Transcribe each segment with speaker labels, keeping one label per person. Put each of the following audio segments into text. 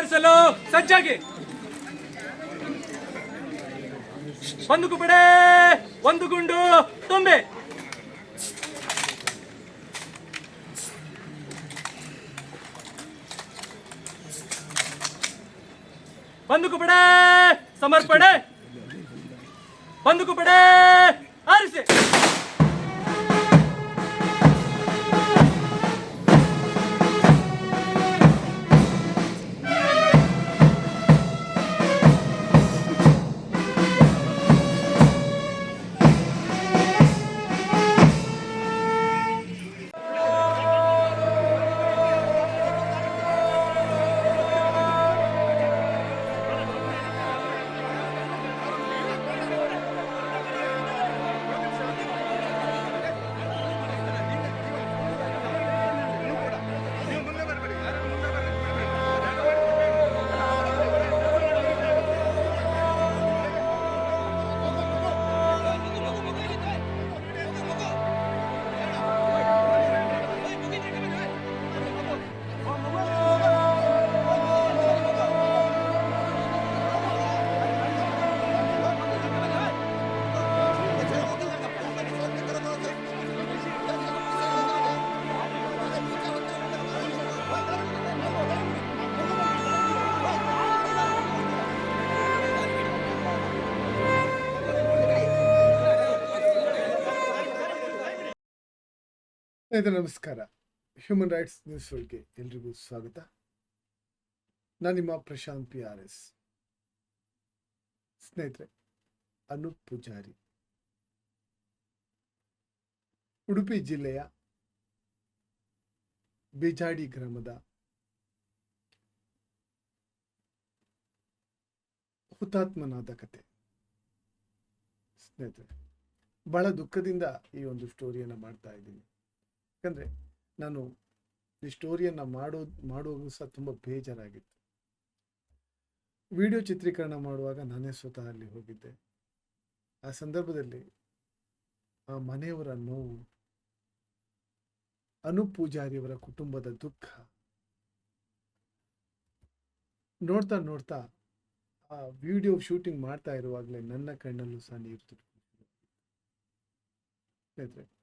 Speaker 1: ಹಾರಿಸಲು ಸಜ್ಜಾಗಿ. ಒಂದು ಕುಪಡೆ ಒಂದು ಗುಂಡು ತುಂಬೆ. ಒಂದು ಕುಪಡೆ ಸಮರ್ಪಣೆ. ಒಂದು ಕುಪಡೆ ಹಾರಿಸಿ
Speaker 2: ಸ್ನೇಹಿತರೆ ನಮಸ್ಕಾರ. ಹ್ಯೂಮನ್ ರೈಟ್ಸ್ ನ್ಯೂಸ್ ವರ್ಲ್ಡ್ಗೆ ಎಲ್ರಿಗೂ ಸ್ವಾಗತ. ನಾನು ನಿಮ್ಮ ಪ್ರಶಾಂತ್ ಪಿ ಆರ್ ಎಸ್. ಸ್ನೇಹಿತರೆ ಅನೂಪ್ ಪೂಜಾರಿ. ಉಡುಪಿ ಜಿಲ್ಲೆಯ ಬಿಜಾಡಿ ಗ್ರಾಮದ ಹುತಾತ್ಮನಾದ ಕತೆ. ಸ್ನೇಹಿತರೆ, ಬಹಳ ದುಃಖದಿಂದ ಈ ಒಂದು ಸ್ಟೋರಿಯನ್ನು ಮಾಡ್ತಾ ಇದ್ದೀನಿ. ಯಾಕಂದರೆ ನಾನು ಈ ಸ್ಟೋರಿಯನ್ನು ಮಾಡೋ ಮಾಡುವಾಗೂ ಸಹ ತುಂಬ ಬೇಜಾರಾಗಿತ್ತು. ವಿಡಿಯೋ ಚಿತ್ರೀಕರಣ ಮಾಡುವಾಗ ನಾನೇ ಸ್ವತಃ ಅಲ್ಲಿ ಹೋಗಿದ್ದೆ. ಆ ಸಂದರ್ಭದಲ್ಲಿ ಆ ಮನೆಯವರ ನೋವು ಅನೂಪ್ ಪೂಜಾರಿಯವರ ಕುಟುಂಬದ ದುಃಖ, ನೋಡ್ತಾ ನೋಡ್ತಾ ಆ ವಿಡಿಯೋ ಶೂಟಿಂಗ್ ಮಾಡ್ತಾ ಇರುವಾಗಲೇ ನನ್ನ ಕಣ್ಣಲ್ಲೂ ಸಹ ನೀರು ಸ್ನೇಹಿತರೆ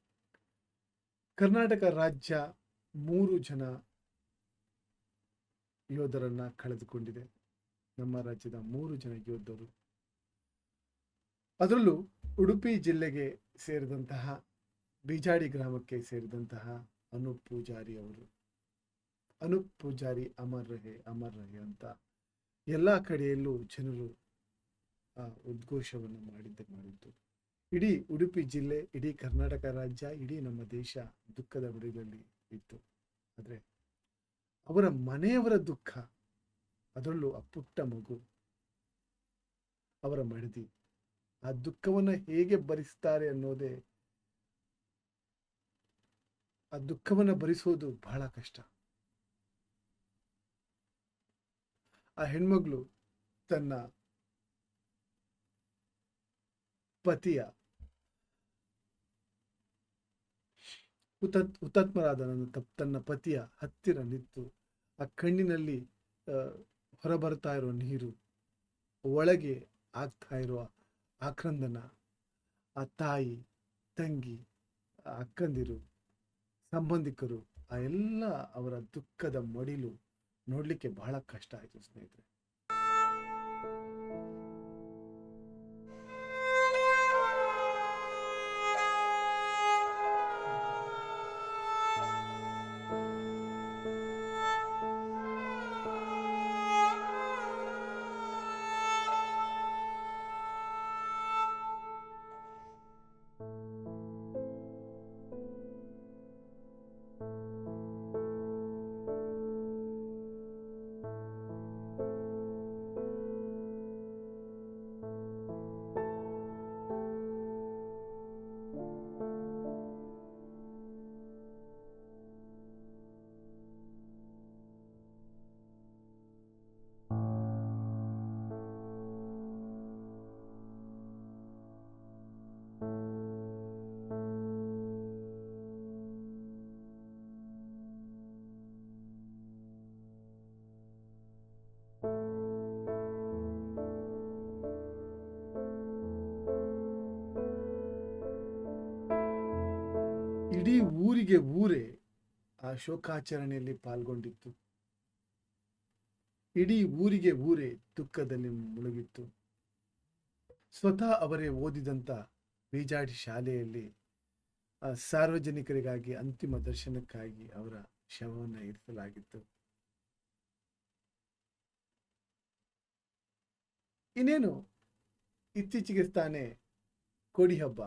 Speaker 2: ಕರ್ನಾಟಕ ರಾಜ್ಯ ಮೂರು ಜನ ಯೋಧರನ್ನ ಕಳೆದುಕೊಂಡಿದೆ. ನಮ್ಮ ರಾಜ್ಯದ ಮೂರು ಜನ ಯೋಧರು. ಅದರಲ್ಲೂ ಉಡುಪಿ ಜಿಲ್ಲೆಗೆ ಸೇರಿದಂತಹ ಬೀಜಾಡಿ ಗ್ರಾಮಕ್ಕೆ ಸೇರಿದಂತಹ ಅನೂಪ್ ಪೂಜಾರಿ ಅವರು. ಅನೂಪ್ ಪೂಜಾರಿ ಅಮರ್ ರಹೆ ಅಮರ್ ರಹೆ ಅಂತ ಎಲ್ಲ ಕಡೆಯಲ್ಲೂ ಜನರು ಆ ಉದ್ಘೋಷವನ್ನು ಮಾಡಿದ್ದೆ ಮಾಡಿದ್ದು. ಇಡೀ ಉಡುಪಿ ಜಿಲ್ಲೆ, ಇಡೀ ಕರ್ನಾಟಕ ರಾಜ್ಯ, ಇಡೀ ನಮ್ಮ ದೇಶ ದುಃಖದ ಬಿಡುಗಲ್ಲಿ ಇತ್ತು. ಆದರೆ ಅವರ ಮನೆಯವರ ದುಃಖ, ಅದರಲ್ಲೂ ಆ ಮಗು, ಅವರ ಮಡದಿ. ಆ ದುಃಖವನ್ನು ಹೇಗೆ ಭರಿಸ್ತಾರೆ ಅನ್ನೋದೇ ಆ ದುಃಖವನ್ನು ಭರಿಸೋದು ಬಹಳ ಕಷ್ಟ. ಆ ಹೆಣ್ಮಗಳು ತನ್ನ ಪತಿಯ ಹುತಾತ್ ಹುತಾತ್ಮರಾದ ನನ್ನ ತನ್ನ ಪತಿಯ ಹತ್ತಿರ ನಿಂತು ಆ ಕಣ್ಣಿನಲ್ಲಿ ಹೊರಬರ್ತಾ ಇರೋ ನೀರು, ಒಳಗೆ ಆಗ್ತಾ ಇರುವ ಆಕ್ರಂದನ, ಆ ತಾಯಿ, ತಂಗಿ ಅಕ್ಕಂದಿರು, ಸಂಬಂಧಿಕರು, ಆ ಎಲ್ಲ ಅವರ ದುಃಖದ ಮಡಿಲು ನೋಡಲಿಕ್ಕೆ ಬಹಳ ಕಷ್ಟ ಆಯಿತು ಸ್ನೇಹಿತರೆ. ಇಡೀ ಊರಿಗೆ ಊರೇ ಆ ಶೋಕಾಚರಣೆಯಲ್ಲಿ ಪಾಲ್ಗೊಂಡಿತ್ತು. ಇಡೀ ಊರಿಗೆ ಊರೇ ದುಃಖದಲ್ಲಿ ಮುಳುಗಿತ್ತು. ಸ್ವತಃ ಅವರೇ ಓದಿದಂಥ ಬೀಜಾಡಿ ಶಾಲೆಯಲ್ಲಿ ಸಾರ್ವಜನಿಕರಿಗಾಗಿ ಅಂತಿಮ ದರ್ಶನಕ್ಕಾಗಿ ಅವರ ಶವವನ್ನು ಇರಿಸಲಾಗಿತ್ತು. ಇನ್ನೇನು? ಇತ್ತೀಚೆಗೆ ತಾನೇ ಕೋಡಿ ಹಬ್ಬ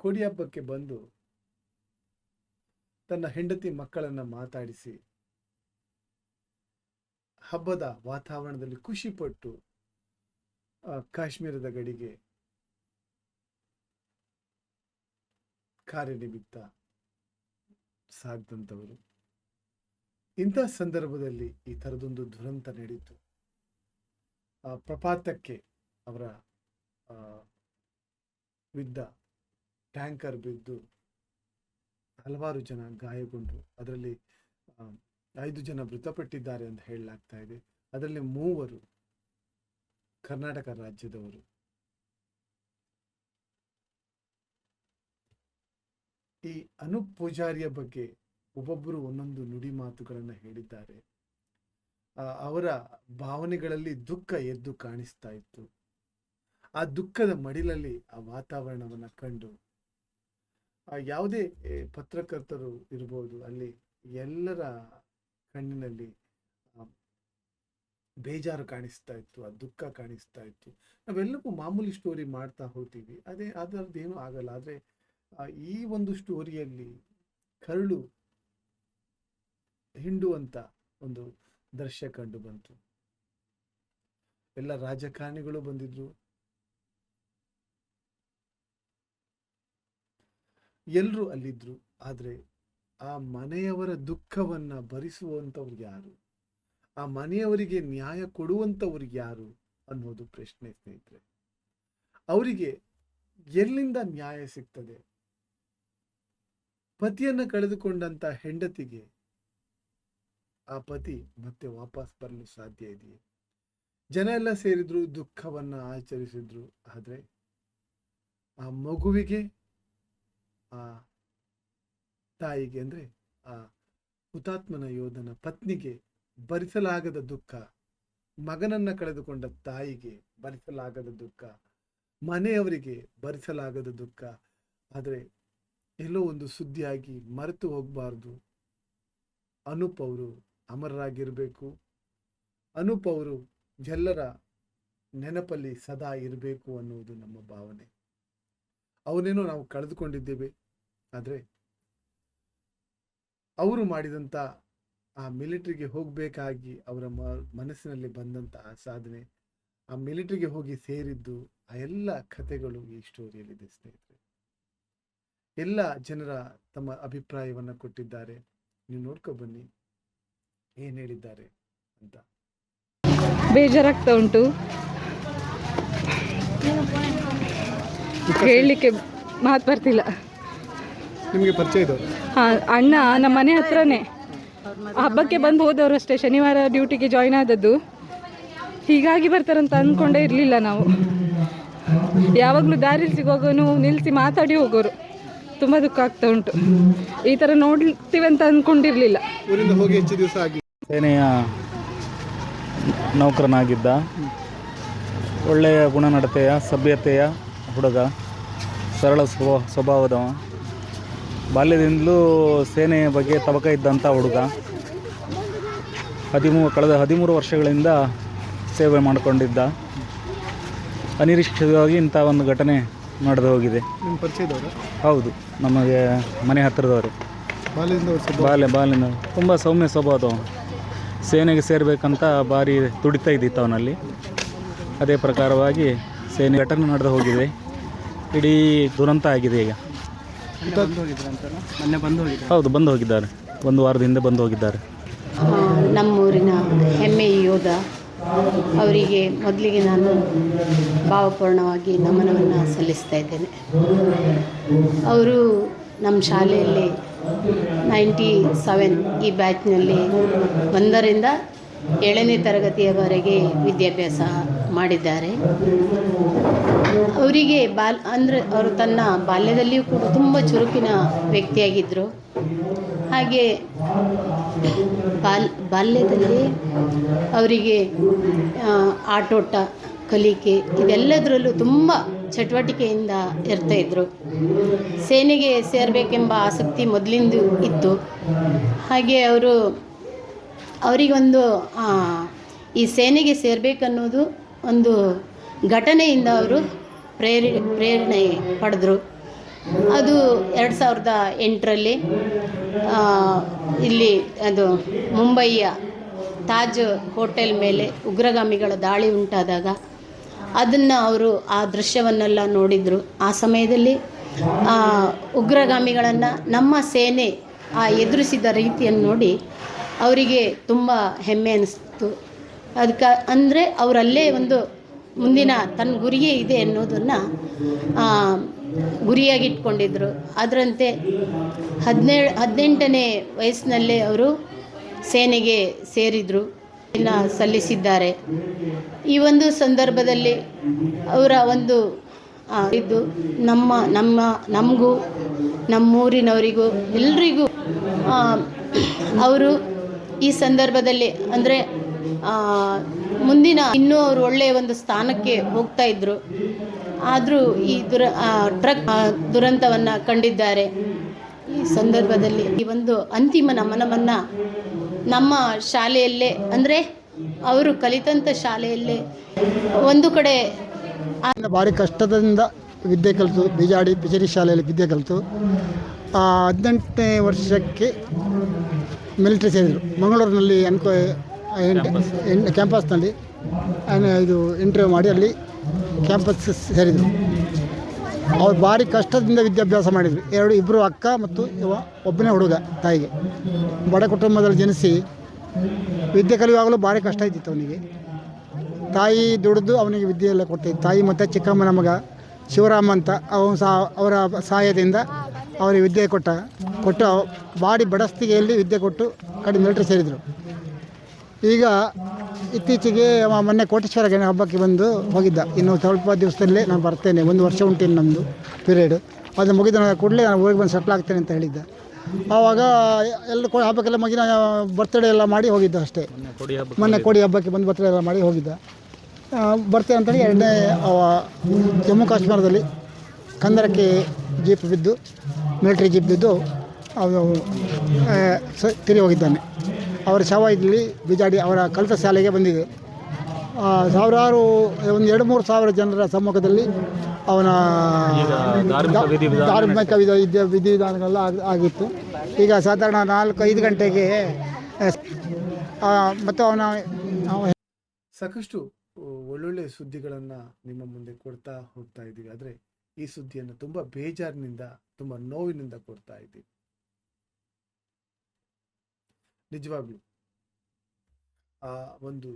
Speaker 2: ಕೋಡಿ ಹಬ್ಬಕ್ಕೆ ಬಂದು ತನ್ನ ಹೆಂಡತಿ ಮಕ್ಕಳನ್ನ ಮಾತಾಡಿಸಿ, ಹಬ್ಬದ ವಾತಾವರಣದಲ್ಲಿ ಖುಷಿಪಟ್ಟು ಕಾಶ್ಮೀರದ ಗಡಿಗೆ ಕಾರ್ಯನಿಮಿತ್ತ ಸಾಗ್ದಂಥವರು. ಇಂಥ ಸಂದರ್ಭದಲ್ಲಿ ಈ ಥರದೊಂದು ದುರಂತ ನಡೀತು. ಆ, ಪ್ರಪಾತಕ್ಕೆ ಅವರ ಬಿದ್ದ ಟ್ಯಾಂಕರ್ ಬಿದ್ದು ಹಲವಾರು ಜನ ಗಾಯಗೊಂಡರು. ಅದರಲ್ಲಿ ಐದು ಜನ ಮೃತಪಟ್ಟಿದ್ದಾರೆ ಅಂತ ಹೇಳಲಾಗ್ತಾ ಇದೆ. ಅದರಲ್ಲಿ ಮೂವರು ಕರ್ನಾಟಕ ರಾಜ್ಯದವರು. ಈ ಅನುಪ್ ಪೂಜಾರಿಯ ಬಗ್ಗೆ ಒಬ್ಬೊಬ್ಬರು ಒಂದೊಂದು ನುಡಿ ಮಾತುಗಳನ್ನು ಹೇಳಿದ್ದಾರೆ. ಅವರ ಭಾವನೆಗಳಲ್ಲಿ ದುಃಖ ಎದ್ದು ಕಾಣಿಸ್ತಾ ಇತ್ತು. ಆ ದುಃಖದ ಮಡಿಲಲ್ಲಿ ಆ ವಾತಾವರಣವನ್ನು ಕಂಡು ಯಾವುದೇ ಪತ್ರಕರ್ತರು ಇರ್ಬೋದು, ಅಲ್ಲಿ ಎಲ್ಲರ ಕಣ್ಣಿನಲ್ಲಿ ಬೇಜಾರು ಕಾಣಿಸ್ತಾ ಇತ್ತು, ಆ ದುಃಖ ಕಾಣಿಸ್ತಾ ಇತ್ತು. ನಾವೆಲ್ಲಕ್ಕೂ ಮಾಮೂಲಿ ಸ್ಟೋರಿ ಮಾಡ್ತಾ ಹೋಗ್ತೀವಿ. ಅದೇ ಅದರದ್ದೇನು ಆಗಲ್ಲ. ಆದರೆ ಈ ಒಂದು ಸ್ಟೋರಿಯಲ್ಲಿ ಕರುಳು ಹಿಂಡುವಂತ ಒಂದು ದೃಶ್ಯ ಕಂಡು ಬಂತು. ಎಲ್ಲ ರಾಜಕಾರಣಿಗಳು ಬಂದಿದ್ರು. ಎಲ್ಲರೂ ಅಲ್ಲಿದ್ರು. ಆದರೆ ಆ ಮನೆಯವರ ದುಃಖವನ್ನು ಭರಿಸುವಂಥವ್ರು ಯಾರು? ಆ ಮನೆಯವರಿಗೆ ನ್ಯಾಯ ಕೊಡುವಂಥವ್ರು ಯಾರು ಅನ್ನೋದು ಪ್ರಶ್ನೆ ಸ್ನೇಹಿತರೆ. ಅವರಿಗೆ ಎಲ್ಲಿಂದ ನ್ಯಾಯ ಸಿಗ್ತದೆ? ಪತಿಯನ್ನ ಕಳೆದುಕೊಂಡಂತ ಹೆಂಡತಿಗೆ ಆ ಪತಿ ಮತ್ತೆ ವಾಪಸ್ ಬರಲು ಸಾಧ್ಯ ಇದೆಯೇ? ಜನ ಎಲ್ಲ ಸೇರಿದ್ರು, ದುಃಖವನ್ನ ಆಚರಿಸಿದ್ರು. ಆದ್ರೆ ಆ ಮಗುವಿಗೆ ಆ ತಾಯಿಗೆ ಅಂದ್ರೆ ಆ ಹುತಾತ್ಮನ ಯೋಧನ ಪತ್ನಿಗೆ ಭರಿಸಲಾಗದ ದುಃಖ, ಮಗನನ್ನ ಕಳೆದುಕೊಂಡ ತಾಯಿಗೆ ಭರಿಸಲಾಗದ ದುಃಖ, ಮನೆಯವರಿಗೆ ಭರಿಸಲಾಗದ ದುಃಖ. ಆದರೆ ಎಲ್ಲೋ ಒಂದು ಸುದ್ದಿಯಾಗಿ ಮರೆತು ಹೋಗಬಾರ್ದು. ಅನೂಪ್ ಅವರು ಅಮರರಾಗಿರಬೇಕು. ಅನೂಪ್ ಅವರು ಎಲ್ಲರ ನೆನಪಲ್ಲಿ ಸದಾ ಇರಬೇಕು ಅನ್ನುವುದು ನಮ್ಮ ಭಾವನೆ. ಅವನೇನೋ ನಾವು ಕಳೆದುಕೊಂಡಿದ್ದೇವೆ. ಆದರೆ ಅವರು ಮಾಡಿದಂಥ ಆ ಮಿಲಿಟರಿಗೆ ಹೋಗಬೇಕಾಗಿ ಅವರ ಮನಸ್ಸಿನಲ್ಲಿ ಬಂದಂತಹ ಸಾಧನೆ, ಆ ಮಿಲಿಟರಿಗೆ ಹೋಗಿ ಸೇರಿದ್ದು, ಆ ಎಲ್ಲ ಕಥೆಗಳು ಈ ಸ್ಟೋರಿಯಲ್ಲಿದೆ ಸ್ನೇಹಿತರೆ. ಎಲ್ಲ ಜನರ ತಮ್ಮ ಅಭಿಪ್ರಾಯವನ್ನು ಕೊಟ್ಟಿದ್ದಾರೆ. ನೀವು ನೋಡ್ಕೊ ಬನ್ನಿ. ಏನ್ ಹೇಳಿದ್ದಾರೆ ಅಂತ.
Speaker 3: ಬೇಜಾರಾಗ್ತಾ ಉಂಟು. ಹೇಳಲಿಕ್ಕೆ ಮಾತು ಬರ್ತಿಲ್ಲ.
Speaker 2: ನಿಮಗೆ ಪರಿಚಯ ಇದೆ
Speaker 3: ಹಾಂ ಅಣ್ಣ ನಮ್ಮ ಮನೆ ಹತ್ರನೇ. ಹಬ್ಬಕ್ಕೆ ಬಂದು ಹೋದವರು ಅಷ್ಟೇ ಶನಿವಾರ ಡ್ಯೂಟಿಗೆ ಜಾಯ್ನ್ ಆದದ್ದು. ಹೀಗಾಗಿ ಬರ್ತಾರಂತ ಅಂದ್ಕೊಂಡೇ ಇರಲಿಲ್ಲ ನಾವು. ಯಾವಾಗಲೂ ದಾರಿಲಿ ಸಿಗೋಗೋನು ನಿಲ್ಲಿಸಿ ಮಾತಾಡಿ ಹೋಗೋರು. ತುಂಬ ದುಃಖ ಆಗ್ತಾ ಉಂಟು. ಈ ಥರ ನೋಡ್ತೀವಂತ ಅಂತ ಅಂದ್ಕೊಂಡಿರಲಿಲ್ಲ
Speaker 2: ಊರಿಂದ ಹೋಗಿ ಹೆಚ್ಚು ದಿವಸ ಆಗಿ.
Speaker 4: ಸೇನೆಯ ನೌಕರನಾಗಿದ್ದ. ಒಳ್ಳೆಯ ಗುಣನಡತೆಯ ಸಭ್ಯತೆಯ ಹುಡುಗ ಸರಳ ಸ್ವಭಾವ ಸ್ವಭಾವದವ ಬಾಲ್ಯದಿಂದಲೂ ಸೇನೆಯ ಬಗ್ಗೆ ತಬಕ ಇದ್ದಂಥ ಹುಡುಗ. ಹದಿಮೂರು ಕಳೆದ ಹದಿಮೂರು ವರ್ಷಗಳಿಂದ ಸೇವೆ ಮಾಡಿಕೊಂಡಿದ್ದ. ಅನಿರೀಕ್ಷಿತವಾಗಿ ಇಂಥ ಒಂದು ಘಟನೆ ನಡೆದು ಹೋಗಿದೆ.
Speaker 2: ನಿಮ್ಮ ಪರಿಚಯದವರು?
Speaker 4: ಹೌದು ನಮಗೆ ಮನೆ ಹತ್ತಿರದವರು.
Speaker 2: ಬಾಲ್ಯದಿಂದ
Speaker 4: ಬಾಲ್ಯ ಬಾಲ್ಯದಿಂದ ತುಂಬ ಸೌಮ್ಯ ಸ್ವಭಾವದವ ಸೇನೆಗೆ ಸೇರಬೇಕಂತ ಭಾರಿ ತುಡಿತಾ ಇದ್ದಿತ್ತು ಅವನಲ್ಲಿ. ಅದೇ ಪ್ರಕಾರವಾಗಿ ಸೇನೆ ಘಟನೆ ನಡೆದು ಹೋಗಿದೆ. ಇಡೀ ದುರಂತ ಆಗಿದೆ ಈಗ. ಹೌದು ಬಂದು ಹೋಗಿದ್ದಾರೆ ಒಂದು ವಾರದ ಹಿಂದೆ ಬಂದು ಹೋಗಿದ್ದಾರೆ
Speaker 5: ನಮ್ಮೂರಿನ ಹೆಮ್ಮೆಯ ಯೋಧ ಅವರಿಗೆ ಮೊದಲಿಗೆ ನಾನು ಭಾವಪೂರ್ಣವಾಗಿ ನಮನವನ್ನು ಸಲ್ಲಿಸ್ತಾ ಇದ್ದೇನೆ. ಅವರು ನಮ್ಮ ಶಾಲೆಯಲ್ಲಿ ನೈಂಟಿ ಸೆವೆನ್ ಈ ಬ್ಯಾಚ್ನಲ್ಲಿ ಒಂದರಿಂದ ಏಳನೇ ತರಗತಿಯವರೆಗೆ ವಿದ್ಯಾಭ್ಯಾಸ ಮಾಡಿದ್ದಾರೆ. ಅವರಿಗೆ ಬಾಲ್, ಅಂದರೆ ಅವರು ತನ್ನ ಬಾಲ್ಯದಲ್ಲಿಯೂ ಕೂಡ ತುಂಬ ಚುರುಕಿನ ವ್ಯಕ್ತಿಯಾಗಿದ್ದರು ಹಾಗೆ ಬಾಲ್, ಬಾಲ್ಯದಲ್ಲಿ ಅವರಿಗೆ ಆಟೋಟ, ಕಲಿಕೆ ಇದೆಲ್ಲದರಲ್ಲೂ ತುಂಬ ಚಟುವಟಿಕೆಯಿಂದ ಇರ್ತಾಯಿದ್ರು ಸೇನೆಗೆ ಸೇರಬೇಕೆಂಬ ಆಸಕ್ತಿ ಮೊದಲಿಂದ ಇತ್ತು. ಹಾಗೆ ಅವರು, ಅವರಿಗೊಂದು ಈ ಸೇನೆಗೆ ಸೇರಬೇಕನ್ನೋದು ಒಂದು ಘಟನೆಯಿಂದ ಅವರು ಪ್ರೇರಿ, ಪ್ರೇರಣೆ ಪಡೆದರು. ಅದು ಎರಡು ಸಾವಿರದ ಎಂಟರಲ್ಲಿ ಇಲ್ಲಿ ಅದು ಮುಂಬಯಿಯ ತಾಜ್ ಹೋಟೆಲ್ ಮೇಲೆ ಉಗ್ರಗಾಮಿಗಳ ದಾಳಿ ಉಂಟಾದಾಗ ಅದನ್ನು ಅವರು ಆ ದೃಶ್ಯವನ್ನೆಲ್ಲ ನೋಡಿದರು. ಆ ಸಮಯದಲ್ಲಿ ಉಗ್ರಗಾಮಿಗಳನ್ನು ನಮ್ಮ ಸೇನೆ ಆ ಎದುರಿಸಿದ ರೀತಿಯನ್ನು ನೋಡಿ ಅವರಿಗೆ ತುಂಬ ಹೆಮ್ಮೆ ಅನಿಸ್ತು ಅದಕ್ಕೆ ಅಂದರೆ ಅವರಲ್ಲೇ ಒಂದು ಮುಂದಿನ ತನ್ನ ಗುರಿಯೇ ಇದೆ ಅನ್ನೋದನ್ನು ಗುರಿಯಾಗಿಟ್ಕೊಂಡಿದ್ರು. ಅದರಂತೆ ಹದಿನೇಳು ಹದಿನೆಂಟನೇ ವಯಸ್ಸಿನಲ್ಲೇ ಅವರು ಸೇನೆಗೆ ಸೇರಿದರು ಸಲ್ಲಿಸಿದ್ದಾರೆ. ಈ ಒಂದು ಸಂದರ್ಭದಲ್ಲಿ ಅವರ ಒಂದು ಇದು ನಮ್ಮ ನಮ್ಮ, ನಮಗೂ, ನಮ್ಮೂರಿನವರಿಗೂ, ಎಲ್ರಿಗೂ ಅವರು ಈ ಸಂದರ್ಭದಲ್ಲಿ ಅಂದರೆ ಮುಂದಿನ ಇನ್ನೂ ಅವರು ಒಳ್ಳೆಯ ಒಂದು ಸ್ಥಾನಕ್ಕೆ ಹೋಗ್ತಾ ಇದ್ರು. ಆದರೂ ಈ ದುರ ಆ, ಟ್ರಕ್ ಆ, ದುರಂತವನ್ನು ಕಂಡಿದ್ದಾರೆ. ಈ ಸಂದರ್ಭದಲ್ಲಿ ಈ ಒಂದು ಅಂತಿಮ ನಮನವನ್ನು ನಮ್ಮ ಶಾಲೆಯಲ್ಲೇ ಅಂದರೆ ಅವರು ಕಲಿತಂಥ ಶಾಲೆಯಲ್ಲೇ ಒಂದು ಕಡೆ
Speaker 6: ಭಾರಿ ಕಷ್ಟದಿಂದ ವಿದ್ಯೆ ಕಲಿತು ಬಿಜಾಡಿ ಬಿಜರಿ ಶಾಲೆಯಲ್ಲಿ ವಿದ್ಯೆ ಕಲಿತು ಆ, ಹದಿನೆಂಟನೇ ವರ್ಷಕ್ಕೆ ಮಿಲಿಟ್ರಿ ಸೇರಿದರು. ಮಂಗಳೂರಿನಲ್ಲಿ ಅನ್ಕೋ ಕ್ಯಾಂಪಸ್ನಲ್ಲಿ ಇದು ಇಂಟರ್ವ್ಯೂ ಮಾಡಿ ಅಲ್ಲಿ ಕ್ಯಾಂಪಸ್ ಸೇರಿದರು. ಅವ್ರು ಭಾರಿ ಕಷ್ಟದಿಂದ ವಿದ್ಯಾಭ್ಯಾಸ ಮಾಡಿದರು. ಎರಡು ಇಬ್ಬರು ಅಕ್ಕ ಮತ್ತು ಇವ ಒಬ್ಬನೇ ಹುಡುಗ ತಾಯಿಗೆ. ಬಡ ಕುಟುಂಬದಲ್ಲಿ ಜನಿಸಿ ವಿದ್ಯೆ ಕಲಿಯುವಾಗಲೂ ಭಾರಿ ಕಷ್ಟ ಇದ್ದಿತ್ತು ಅವನಿಗೆ. ತಾಯಿ ದುಡಿದು ಅವನಿಗೆ ವಿದ್ಯೆ ಎಲ್ಲ ತಾಯಿ ಮತ್ತು ಚಿಕ್ಕಮ್ಮನ ಮಗ ಶಿವರಾಮ ಅಂತ ಅವನು ಸಹ ಅವರ ಸಹಾಯದಿಂದ ಅವರಿಗೆ ವಿದ್ಯೆ ಕೊಟ್ಟ ಕೊಟ್ಟು ಬಾಡಿ ಬಡಸ್ತಿಗೆಯಲ್ಲಿ ವಿದ್ಯೆ ಕೊಟ್ಟು ಕಡಿಮೆ ಮಿಲಿಟ್ರಿ ಸೇರಿದರು. ಈಗ ಇತ್ತೀಚೆಗೆ ಅವ ಮೊನ್ನೆ ಕೋಟೇಶ್ವರ ಗಣ ಹಬ್ಬಕ್ಕೆ ಬಂದು ಹೋಗಿದ್ದ. ಇನ್ನು ಸ್ವಲ್ಪ ದಿವಸದಲ್ಲೇ ನಾನು ಬರ್ತೇನೆ. ಒಂದು ವರ್ಷ ಉಂಟು ಇನ್ನು ನಮ್ಮದು ಪೀರಿಯಡ್ ಅದು ಮುಗಿದ ಕೂಡಲೇ ನಾನು ಹೋಗಿ ಬಂದು ಸೆಟ್ಲ್ ಆಗ್ತೇನೆ ಅಂತ ಹೇಳಿದ್ದ. ಆವಾಗ ಎಲ್ಲ ಕೋಡಿ ಹಬ್ಬಕ್ಕೆಲ್ಲ ಮಗಿನ ಬರ್ತ್ಡೇ ಎಲ್ಲ ಮಾಡಿ ಹೋಗಿದ್ದ ಅಷ್ಟೇ. ಮೊನ್ನೆ ಕೋಡಿ ಹಬ್ಬಕ್ಕೆ ಬಂದು ಬರ್ತ್ಡೇ ಎಲ್ಲ ಮಾಡಿ ಹೋಗಿದ್ದ. ಬರ್ತೇನೆ ಅಂತೇಳಿ ಎರಡನೇ ಅವ ಜಮ್ಮು ಕಾಶ್ಮೀರದಲ್ಲಿ ಕಂದರಕ್ಕೆ ಜೀಪ್ ಬಿದ್ದು ಮಿಲಿಟ್ರಿ ಜೀಪ್ ಬಿದ್ದು ಅವನು ತಿರುಗಿ ಹೋಗಿದ್ದಾನೆ. ಅವರ ಶವ ಇಲ್ಲಿ ಬಿಜಾಡಿ ಅವರ ಕಲಿತ ಶಾಲೆಗೆ ಬಂದಿದೆ. ಸಾವಿರಾರು ಒಂದು ಎರಡು ಮೂರು ಸಾವಿರ ಜನರ ಸಮ್ಮುಖದಲ್ಲಿ ಅವನ
Speaker 4: ಧಾರ್ಮಿಕ
Speaker 6: ವಿಧ ವಿಧಿವಿಧಾನಗಳೆಲ್ಲ ಆಗಿತ್ತು. ಈಗ ಸಾಧಾರಣ ನಾಲ್ಕು ಐದು ಗಂಟೆಗೆ ಮತ್ತು ಅವನ ಅವ
Speaker 2: ಸಾಕಷ್ಟು ಒಳ್ಳೊಳ್ಳೆ ಸುದ್ದಿಗಳನ್ನು ನಿಮ್ಮ ಮುಂದೆ ಕೊಡ್ತಾ ಹೋಗ್ತಾ ಇದ್ದೀವಿ. ಆದರೆ ಈ ಸುದ್ದಿಯನ್ನು ತುಂಬ ಬೇಜಾರಿನಿಂದ ತುಂಬ ನೋವಿನಿಂದ ಕೊಡ್ತಾ ಇದ್ದೀವಿ. ನಿಜವಾಗ್ಲು ಆ ಒಂದು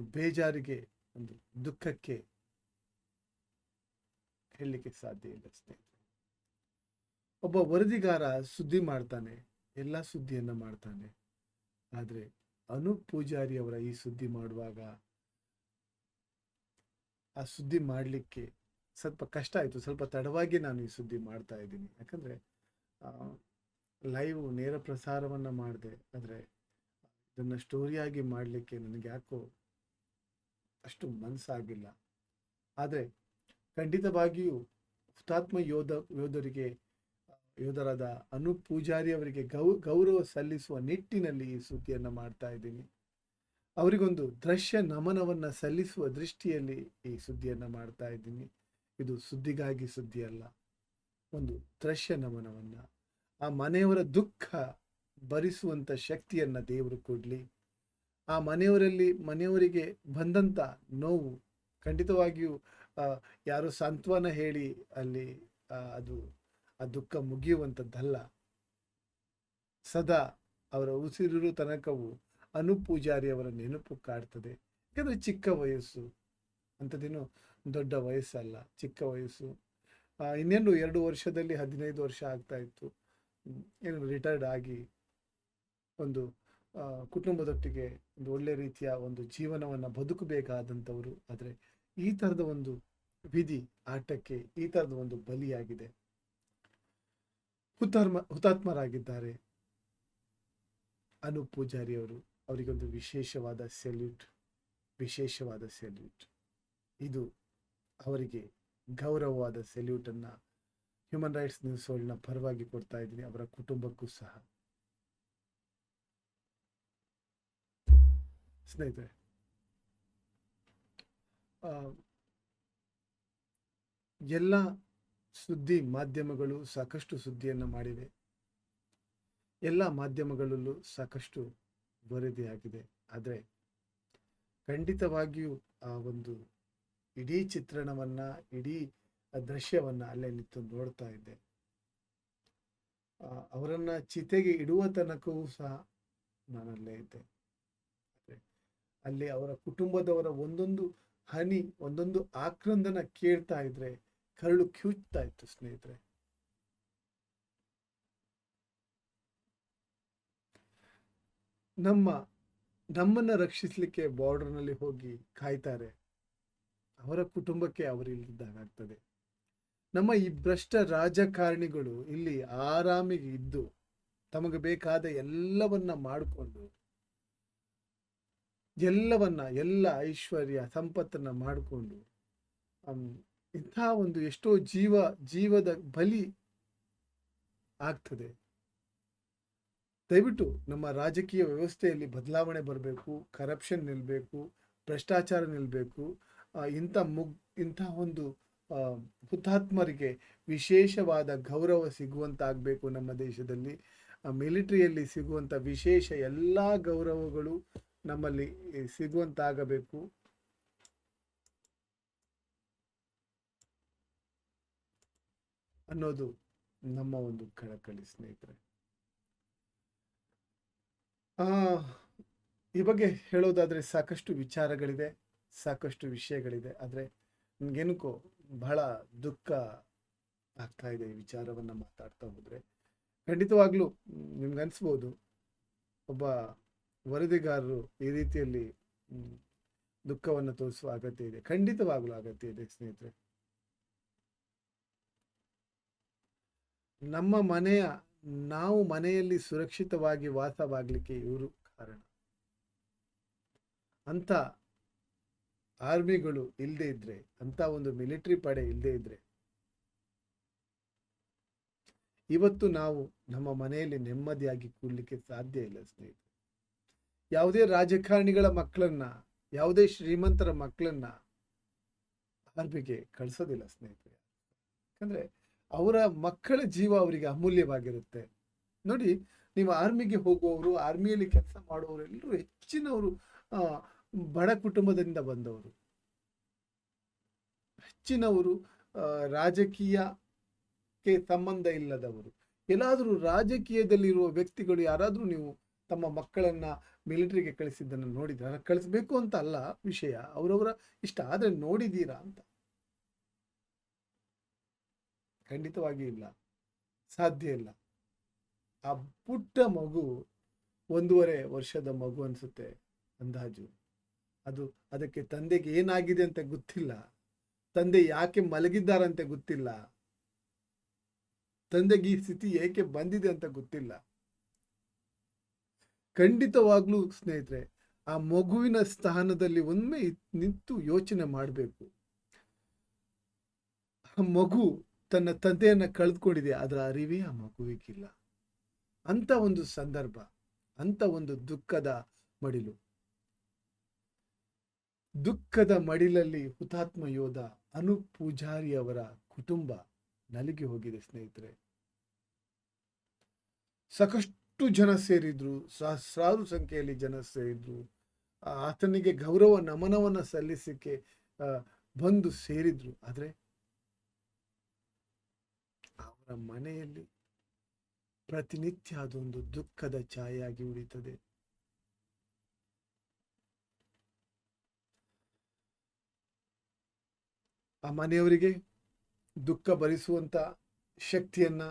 Speaker 2: ಬೇಜಾರಿಗೆ, ಒಂದು ದುಃಖಕ್ಕೆ ಹೇಳಲಿಕ್ಕೆ ಸಾಧ್ಯ ಇಲ್ಲ ಸ್ನೇಹಿತರೆ. ಒಬ್ಬ ವರದಿಗಾರ ಸುದ್ದಿ ಮಾಡ್ತಾನೆ, ಎಲ್ಲ ಸುದ್ದಿಯನ್ನ ಮಾಡ್ತಾನೆ. ಆದ್ರೆ ಅನೂಪ್ ಪೂಜಾರಿ ಅವರ ಈ ಸುದ್ದಿ ಮಾಡುವಾಗ, ಆ ಸುದ್ದಿ ಮಾಡಲಿಕ್ಕೆ ಸ್ವಲ್ಪ ಕಷ್ಟ ಆಯಿತು. ಸ್ವಲ್ಪ ತಡವಾಗಿ ನಾನು ಈ ಸುದ್ದಿ ಮಾಡ್ತಾ ಇದ್ದೀನಿ. ಯಾಕಂದರೆ ಲೈವ್ ನೇರ ಪ್ರಸಾರವನ್ನು ಮಾಡಿದೆ. ಆದರೆ ಇದನ್ನು ಸ್ಟೋರಿಯಾಗಿ ಮಾಡಲಿಕ್ಕೆ ನನಗೆ ಯಾಕೋ ಅಷ್ಟು ಮನಸ್ಸಾಗಿಲ್ಲ ಆದರೆ ಖಂಡಿತವಾಗಿಯೂ ಹುತಾತ್ಮ ಯೋಧ, ಯೋಧರಿಗೆ, ಯೋಧರಾದ ಅನೂಪ್ ಪೂಜಾರಿ ಅವರಿಗೆ ಗೌ, ಗೌರವ ಸಲ್ಲಿಸುವ ನಿಟ್ಟಿನಲ್ಲಿ ಈ ಸುದ್ದಿಯನ್ನು ಮಾಡ್ತಾ ಇದ್ದೀನಿ. ಅವರಿಗೊಂದು ದೃಶ್ಯ ನಮನವನ್ನ ಸಲ್ಲಿಸುವ ದೃಷ್ಟಿಯಲ್ಲಿ ಈ ಸುದ್ದಿಯನ್ನ ಮಾಡ್ತಾ ಇದ್ದೀನಿ. ಇದು ಸುದ್ದಿಗಾಗಿ ಸುದ್ದಿ ಅಲ್ಲ ಒಂದು ದೃಶ್ಯ ನಮನವನ್ನ ಆ ಮನೆಯವರ ದುಃಖ ಭರಿಸುವಂಥ ಶಕ್ತಿಯನ್ನ ದೇವರು ಕೊಡಲಿ. ಆ ಮನೆಯವರಲ್ಲಿ, ಮನೆಯವರಿಗೆ ಬಂದಂಥ ನೋವು ಖಂಡಿತವಾಗಿಯೂ ಯಾರು ಸಾಂತ್ವನ ಹೇಳಿ ಅಲ್ಲಿ ಅದು, ಆ ದುಃಖ ಮುಗಿಯುವಂಥದ್ದಲ್ಲ ಸದಾ ಅವರ ಉಸಿರಿರು ತನಕವು ಅನುಪೂಜಾರಿ ಪೂಜಾರಿ ಅವರ ನೆನಪು ಕಾಡ್ತದೆ. ಯಾಕಂದರೆ ಚಿಕ್ಕ ವಯಸ್ಸು. ಅಂಥದ್ದೇನು ದೊಡ್ಡ ವಯಸ್ಸಲ್ಲ, ಚಿಕ್ಕ ವಯಸ್ಸು. ಇನ್ನೇನು ಎರಡು ವರ್ಷದಲ್ಲಿ ಹದಿನೈದು ವರ್ಷ ಆಗ್ತಾ ಇತ್ತು. ಏನು ರಿಟೈರ್ಡ್ ಆಗಿ ಒಂದು ಕುಟುಂಬದೊಟ್ಟಿಗೆ ಒಂದು ಒಳ್ಳೆ ರೀತಿಯ ಒಂದು ಜೀವನವನ್ನು ಬದುಕಬೇಕಾದಂಥವರು ಆದರೆ ಈ ಥರದ ಒಂದು ವಿಧಿ ಆಟಕ್ಕೆ ಈ ಥರದ ಒಂದು ಬಲಿಯಾಗಿದೆ. ಹುತಾತ್ಮ, ಹುತಾತ್ಮರಾಗಿದ್ದಾರೆ ಅನೂಪ್ ಪೂಜಾರಿ ಅವರು. ಅವರಿಗೊಂದು ವಿಶೇಷವಾದ ಸೆಲ್ಯೂಟ್ ವಿಶೇಷವಾದ ಸೆಲ್ಯೂಟ್ ಇದು ಅವರಿಗೆ ಗೌರವವಾದ ಸೆಲ್ಯೂಟನ್ನು ಹ್ಯೂಮನ್ ರೈಟ್ಸ್ ನ್ಯೂಸ್ ವರ್ಲ್ಡ್ನ ಪರವಾಗಿ ಕೊಡ್ತಾ ಇದ್ದೀನಿ, ಅವರ ಕುಟುಂಬಕ್ಕೂ ಸಹ. ಸ್ನೇಹಿತರೆ ಎಲ್ಲ ಸುದ್ದಿ ಮಾಧ್ಯಮಗಳು ಸಾಕಷ್ಟು ಸುದ್ದಿಯನ್ನು ಮಾಡಿವೆ. ಎಲ್ಲ ಮಾಧ್ಯಮಗಳಲ್ಲೂ ಸಾಕಷ್ಟು ವರದಿಯಾಗಿದೆ ಆದರೆ ಖಂಡಿತವಾಗಿಯೂ ಆ ಒಂದು ಇಡೀ ಚಿತ್ರಣವನ್ನ, ಇಡೀ ಆ ದೃಶ್ಯವನ್ನು ಅಲ್ಲೇ ನಿಂತು ನೋಡ್ತಾ ಇದ್ದೆ. ಅವರನ್ನ ಚಿತೆಗೆ ಇಡುವ ತನಕವೂ ಸಹ ನಾನಲ್ಲೇ ಇದ್ದೆ. ಅಲ್ಲಿ ಅವರ ಕುಟುಂಬದವರ ಒಂದೊಂದು ಹನಿ, ಒಂದೊಂದು ಆಕ್ರಂದನ ಕೇಳ್ತಾ ಇದ್ರೆ ಕರಳು ಕ್ಯೂಚ್ತಾ ಇತ್ತು ಸ್ನೇಹಿತರೆ. ನಮ್ಮ, ನಮ್ಮನ್ನ ರಕ್ಷಿಸಲಿಕ್ಕೆ ಬಾರ್ಡರ್ನಲ್ಲಿ ಹೋಗಿ ಕಾಯ್ತಾರೆ. ಅವರ ಕುಟುಂಬಕ್ಕೆ ಅವರು ಇಲ್ಲದಾಗ್ತದೆ ನಮ್ಮ ಈ ಭ್ರಷ್ಟ ರಾಜಕಾರಣಿಗಳು ಇಲ್ಲಿ ಆರಾಮಿಗೆ ಇದ್ದು ತಮಗೆ ಬೇಕಾದ ಎಲ್ಲವನ್ನ ಮಾಡಿಕೊಂಡು, ಎಲ್ಲವನ್ನ, ಎಲ್ಲ ಐಶ್ವರ್ಯ ಸಂಪತ್ತನ್ನ ಮಾಡಿಕೊಂಡು ಇಂಥ ಒಂದು ಎಷ್ಟೋ ಜೀವ, ಜೀವದ ಬಲಿ ಆಗ್ತದೆ. ದಯವಿಟ್ಟು ನಮ್ಮ ರಾಜಕೀಯ ವ್ಯವಸ್ಥೆಯಲ್ಲಿ ಬದಲಾವಣೆ ಬರಬೇಕು ಕರಪ್ಷನ್ ನಿಲ್ಲಬೇಕು ಭ್ರಷ್ಟಾಚಾರ ನಿಲ್ಲಬೇಕು ಇಂಥ ಮುಗ್, ಇಂಥ ಒಂದು ಹುತಾತ್ಮರಿಗೆ ವಿಶೇಷವಾದ ಗೌರವ ಸಿಗುವಂತಾಗಬೇಕು ನಮ್ಮ ದೇಶದಲ್ಲಿ. ಮಿಲಿಟ್ರಿಯಲ್ಲಿ ಸಿಗುವಂಥ ವಿಶೇಷ ಎಲ್ಲ ಗೌರವಗಳು ನಮ್ಮಲ್ಲಿ ಸಿಗುವಂತಾಗಬೇಕು. ಅನ್ನೋದು ನಮ್ಮ ಒಂದು ಕಳಕಳಿ ಸ್ನೇಹಿತರೆ. ಆ, ಈ ಬಗ್ಗೆ ಹೇಳೋದಾದ್ರೆ ಸಾಕಷ್ಟು ವಿಚಾರಗಳಿದೆ, ಸಾಕಷ್ಟು ವಿಷಯಗಳಿದೆ. ಆದರೆ ನನಗೇನಕ್ಕೋ ಬಹಳ ದುಃಖ ಆಗ್ತಾ ಇದೆ ಈ ವಿಚಾರವನ್ನು ಮಾತಾಡ್ತಾ ಹೋದ್ರೆ. ಖಂಡಿತವಾಗ್ಲೂ ನಿಮ್ಗೆ ಅನ್ಸ್ಬೋದು, ಒಬ್ಬ ವರದಿಗಾರರು ಈ ರೀತಿಯಲ್ಲಿ ದುಃಖವನ್ನು ತೋರಿಸುವ ಅಗತ್ಯ ಇದೆ. ಖಂಡಿತವಾಗ್ಲೂ ಅಗತ್ಯ ಇದೆ ಸ್ನೇಹಿತರೆ. ನಮ್ಮ ಮನೆಯ, ನಾವು ಮನೆಯಲ್ಲಿ ಸುರಕ್ಷಿತವಾಗಿ ವಾಸವಾಗಲಿಕ್ಕೆ ಇವರು ಕಾರಣ. ಅಂತ ಆರ್ಮಿಗಳು ಇಲ್ಲದೆ ಇದ್ರೆ ಅಂತ ಒಂದು ಮಿಲಿಟರಿ ಪಡೆ ಇಲ್ಲದೆ ಇದ್ರೆ, ಇವತ್ತು ನಾವು ನಮ್ಮ ಮನೆಯಲ್ಲಿ ನೆಮ್ಮದಿಯಾಗಿ ಕೂಡಲಿಕ್ಕೆ ಸಾಧ್ಯ ಇಲ್ಲ ಸ್ನೇಹಿತರೆ. ಯಾವುದೇ ರಾಜಕಾರಣಿಗಳ ಮಕ್ಕಳನ್ನ, ಯಾವುದೇ ಶ್ರೀಮಂತರ ಮಕ್ಕಳನ್ನ ಆರ್ಮಿಗೆ ಕಳಿಸೋದಿಲ್ಲ ಸ್ನೇಹಿತರೆ. ಯಾಕಂದ್ರೆ ಅವರ ಮಕ್ಕಳ ಜೀವ ಅವರಿಗೆ ಅಮೂಲ್ಯವಾಗಿರುತ್ತೆ. ನೋಡಿ, ನೀವು ಆರ್ಮಿಗೆ ಹೋಗುವವರು, ಆರ್ಮಿಯಲ್ಲಿ ಕೆಲಸ ಮಾಡುವವರು ಎಲ್ಲರೂ ಹೆಚ್ಚಿನವರು ಬಡ ಕುಟುಂಬದಿಂದ ಬಂದವರು. ಹೆಚ್ಚಿನವರು ರಾಜಕೀಯಕ್ಕೆ ಸಂಬಂಧ ಇಲ್ಲದವರು. ಎಲ್ಲಾದರೂ ರಾಜಕೀಯದಲ್ಲಿರುವ ವ್ಯಕ್ತಿಗಳು ಯಾರಾದರೂ ನೀವು ತಮ್ಮ ಮಕ್ಕಳನ್ನ ಮಿಲಿಟರಿಗೆ ಕಳಿಸಿದ್ದನ್ನು ನೋಡಿದ್ರ ಕಳಿಸ್ಬೇಕು ಅಂತ ಅಲ್ಲ ವಿಷಯ. ಅವರವರ ಇಷ್ಟ ಆದರೆ ನೋಡಿದ್ದೀರಾ ಅಂತ. ಖಂಡಿತವಾಗಿ ಇಲ್ಲ. ಸಾಧ್ಯ ಇಲ್ಲ. ಆ ಪುಟ್ಟ ಮಗು ಒಂದೂವರೆ ವರ್ಷದ ಮಗು ಅನಿಸುತ್ತೆ ಅಂದಾಜು. ಅದು ಅದಕ್ಕೆ ತಂದೆಗೆ ಏನಾಗಿದೆ ಅಂತ ಗೊತ್ತಿಲ್ಲ. ತಂದೆ ಯಾಕೆ ಮಲಗಿದ್ದಾರಂತೆ ಗೊತ್ತಿಲ್ಲ. ತಂದೆಗೆ ಈ ಸ್ಥಿತಿ ಏಕೆ ಬಂದಿದೆ ಅಂತ ಗೊತ್ತಿಲ್ಲ. ಖಂಡಿತವಾಗ್ಲೂ ಸ್ನೇಹಿತರೆ, ಆ ಮಗುವಿನ ಸ್ಥಾನದಲ್ಲಿ ಒಮ್ಮೆ ನಿಂತು ಯೋಚನೆ ಮಾಡಬೇಕು. ಆ ಮಗು ತನ್ನ ತಂದೆಯನ್ನ ಕಳೆದುಕೊಂಡಿದೆ ಅದರ ಅರಿವೇ ಆ ಮಗುವಿಗಿಲ್ಲ. ಅಂತ ಒಂದು ಸಂದರ್ಭ, ಅಂತ ಒಂದು ದುಃಖದ ಮಡಿಲು. ದುಃಖದ ಮಡಿಲಲ್ಲಿ ಹುತಾತ್ಮ ಯೋಧ ಅನೂಪ್ ಪೂಜಾರಿ ಅವರ ಕುಟುಂಬ ನಲಿಗೆ ಹೋಗಿದೆ ಸ್ನೇಹಿತರೆ. ಸಾಕಷ್ಟು ಜನ ಸೇರಿದ್ರು ಸಹಸ್ರಾರು ಸಂಖ್ಯೆಯಲ್ಲಿ ಜನ ಸೇರಿದ್ರು. ಆತನಿಗೆ ಗೌರವ ನಮನವನ್ನ ಸಲ್ಲಿಸಕ್ಕೆ ಆ, ಬಂದು ಸೇರಿದ್ರು. ಆದ್ರೆ ಅವರ ಮನೆಯಲ್ಲಿ ಪ್ರತಿನಿತ್ಯ ಅದೊಂದು ದುಃಖದ ಛಾಯೆಯಾಗಿ ಉಳಿತದೆ. ಆ ಮನೆಯವರಿಗೆ ದುಃಖ ಭರಿಸುವಂಥ ಶಕ್ತಿಯನ್ನ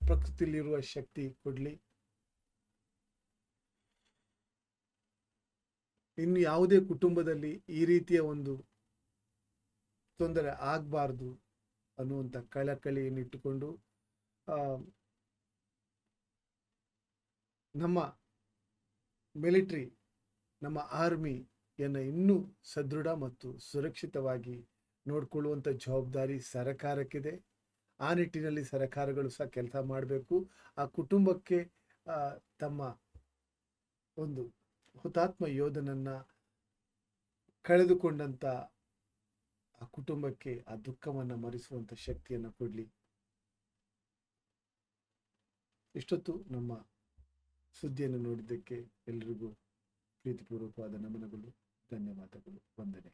Speaker 2: ಪ್ರಕೃತಿಯಲ್ಲಿರುವ ಶಕ್ತಿ ಕೊಡ್ಲಿ. ಇನ್ನು ಯಾವುದೇ ಕುಟುಂಬದಲ್ಲಿ ಈ ರೀತಿಯ ಒಂದು ತೊಂದರೆ ಆಗಬಾರ್ದು ಅನ್ನುವಂಥ ಕಳಕಳಿಯನ್ನು ಇಟ್ಟುಕೊಂಡು ಆ, ನಮ್ಮ ಮಿಲಿಟ್ರಿ ನಮ್ಮ ಆರ್ಮಿಯನ್ನು ಇನ್ನೂ ಸದೃಢ ಮತ್ತು ಸುರಕ್ಷಿತವಾಗಿ ನೋಡಿಕೊಳ್ಳುವಂಥ ಜವಾಬ್ದಾರಿ ಸರಕಾರಕ್ಕಿದೆ. ಆ ನಿಟ್ಟಿನಲ್ಲಿ ಸರಕಾರಗಳು ಸಹ ಕೆಲಸ ಮಾಡಬೇಕು. ಆ ಕುಟುಂಬಕ್ಕೆ ತಮ್ಮ ಒಂದು ಹುತಾತ್ಮ ಯೋಧನನ್ನ ಕಳೆದುಕೊಂಡಂಥ ಆ ಕುಟುಂಬಕ್ಕೆ ಆ ದುಃಖವನ್ನು ಮರೆಸುವಂಥ ಶಕ್ತಿಯನ್ನು ಕೊಡಲಿ. ಇಷ್ಟೊತ್ತು ನಮ್ಮ ಸುದ್ದಿಯನ್ನು ನೋಡಿದ್ದಕ್ಕೆ ಎಲ್ರಿಗೂ ಪ್ರೀತಿಪೂರ್ವಕವಾದ ನಮನಗಳು. ಧನ್ಯವಾದಗಳು. ವಂದನೆ.